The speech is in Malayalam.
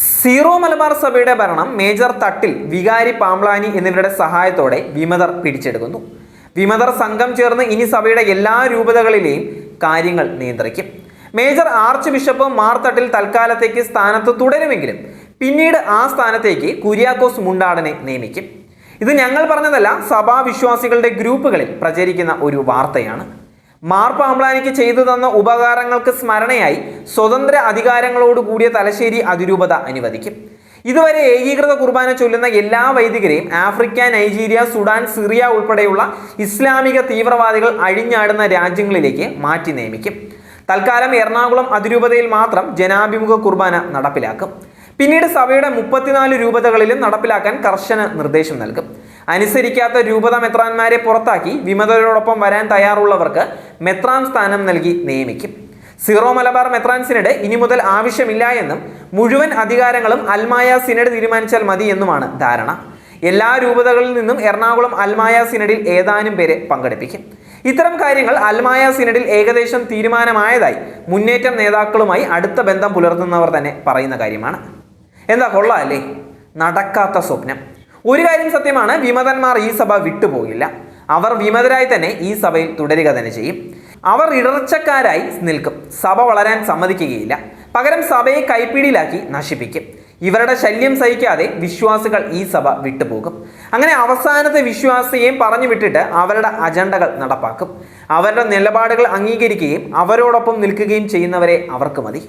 സീറോ മലബാർ സഭയുടെ ഭരണം മേജർ തട്ടിൽ വികാരി പാംബ്ലാനി എന്നിവരുടെ സഹായത്തോടെ വിമതർ പിടിച്ചെടുക്കുന്നു. വിമതർ സംഘം ചേർന്ന് ഇനി സഭയുടെ എല്ലാ രൂപതകളിലെയും കാര്യങ്ങൾ നിയന്ത്രിക്കും. Major archbishop Mar Thattil തൽക്കാലത്തേക്ക് സ്ഥാനത്ത് തുടരുമെങ്കിലും പിന്നീട് ആ സ്ഥാനത്തേക്ക് കുര്യാക്കോസ് മുണ്ടാടനെ നിയമിക്കും. ഇത് ഞങ്ങൾ പറഞ്ഞതല്ല സഭാവിശ്വാസികളുടെ ഗ്രൂപ്പുകളിൽ പ്രചരിക്കുന്ന ഒരു വാർത്തയാണ്. മാർ പാമ്പ്ലാനിക്ക് ചെയ്തു തന്ന ഉപകാരങ്ങൾക്ക് സ്മരണയായി സ്വതന്ത്ര അധികാരങ്ങളോട് കൂടിയ തലശ്ശേരി അതിരൂപത അനുവദിക്കും. ഇതുവരെ ഏകീകൃത കുർബാന ചൊല്ലുന്ന എല്ലാ വൈദികരെയും ആഫ്രിക്ക നൈജീരിയ സുഡാൻ സിറിയ ഉൾപ്പെടെയുള്ള ഇസ്ലാമിക തീവ്രവാദികൾ അഴിഞ്ഞാടുന്ന രാജ്യങ്ങളിലേക്ക് മാറ്റി നിയമിക്കും. തൽക്കാലം എറണാകുളം അതിരൂപതയിൽ മാത്രം ജനാഭിമുഖ കുർബാന നടപ്പിലാക്കും. പിന്നീട് സഭയുടെ മുപ്പത്തിനാല് രൂപതകളിലും നടപ്പിലാക്കാൻ കർശന നിർദ്ദേശം നൽകും. അനുസരിക്കാത്ത രൂപത മെത്രാന്മാരെ പുറത്താക്കി വിമതരോടൊപ്പം വരാൻ തയ്യാറുള്ളവർക്ക് മെത്രാൻ സ്ഥാനം നൽകി നിയമിക്കും. സീറോ മലബാർ മെത്രാൻ സിനഡ് ഇനി മുതൽ ആവശ്യമില്ല എന്നും മുഴുവൻ അധികാരങ്ങളും അൽമായ സിനഡ് തീരുമാനിച്ചാൽ മതി എന്നുമാണ് ധാരണ. എല്ലാ രൂപതകളിൽ നിന്നും എറണാകുളം അൽമായ സിനഡിൽ ഏതാനും പേരെ പങ്കെടുപ്പിക്കും. ഇത്തരം കാര്യങ്ങൾ അൽമായ സിനഡിൽ ഏകദേശം തീരുമാനമായതായി മുന്നേറ്റം നേതാക്കളുമായി അടുത്ത ബന്ധം പുലർത്തുന്നവർ തന്നെ പറയുന്ന കാര്യമാണ്. എന്താ കൊള്ളാമല്ലേ നടക്കാത്ത സ്വപ്നം. ഒരു കാര്യം സത്യമാണ് വിമതന്മാർ ഈ സഭ വിട്ടുപോകില്ല. അവർ വിമതരായി തന്നെ ഈ സഭയിൽ തുടരുക തന്നെ ചെയ്യും. അവർ ഇടർച്ചക്കാരായി നിൽക്കും. സഭ വളരാൻ സമ്മതിക്കുകയില്ല. പകരം സഭയെ കൈപ്പിടിയിലാക്കി നശിപ്പിക്കും. ഇവരുടെ ശല്യം സഹിക്കാതെ വിശ്വാസികൾ ഈ സഭ വിട്ടുപോകും. അങ്ങനെ അവസാനത്തെ വിശ്വാസിയെയും പറഞ്ഞു വിട്ടിട്ട് അവരുടെ അജണ്ടകൾ നടപ്പാക്കും. അവരുടെ നിലപാടുകൾ അംഗീകരിക്കുകയും അവരോടൊപ്പം നിൽക്കുകയും ചെയ്യുന്നവരെ അവർക്ക് മതി.